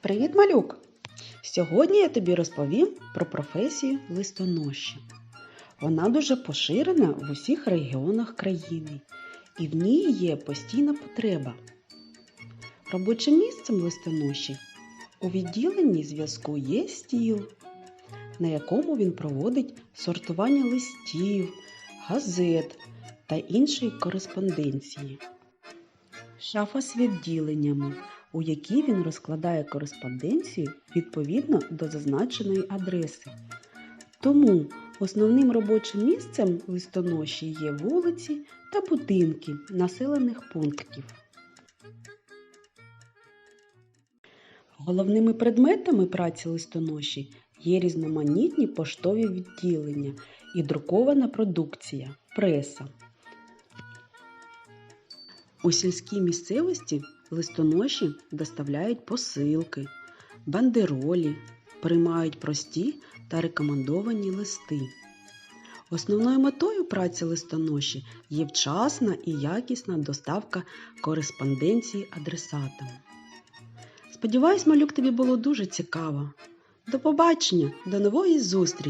Привіт, малюк! Сьогодні я тобі розповім про професію листоноші. Вона дуже поширена в усіх регіонах країни, і в ній є постійна потреба. Робочим місцем листоноші у відділенні зв'язку є стіл, на якому він проводить сортування листів, газет та іншої кореспонденції. Шафа з відділеннями, у якій він розкладає кореспонденцію відповідно до зазначеної адреси. Тому основним робочим місцем листоноші є вулиці та будинки населених пунктів. Головними предметами праці листоноші є різноманітні поштові відділення і друкована продукція, преса. У сільській місцевості листоноші доставляють посилки, бандеролі, приймають прості та рекомендовані листи. Основною метою праці листоноші є вчасна і якісна доставка кореспонденції адресатам. Сподіваюсь, малюк тобі було дуже цікаво. До побачення, до нової зустрічі!